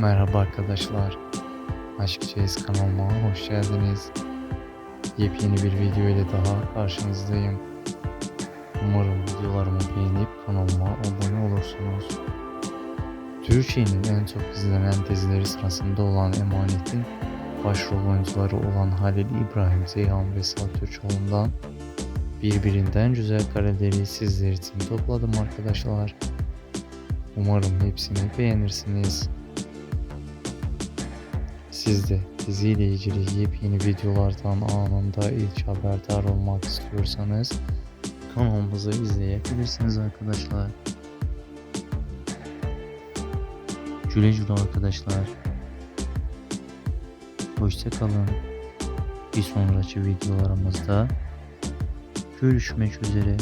Merhaba arkadaşlar. Aşk Chase kanalıma hoş geldiniz. Yepyeni bir video ile daha karşınızdayım. Umarım videolarımı beğenip kanalıma abone olursunuz. Türkiye'nin en çok izlenen dizileri sırasında olan Emanet'in başrol oyuncuları olan Halil İbrahim Zeyhan ve Sal Türkoğlu'ndan birbirinden güzel kareleri sizler için topladım arkadaşlar. Umarım hepsini beğenirsiniz. Siz de diziyle ilgili yepyeni videolardan anında ilk haberdar olmak istiyorsanız kanalımızı izleyebilirsiniz arkadaşlar. Güle güle arkadaşlar. Hoşçakalın. Bir sonraki videolarımızda görüşmek üzere.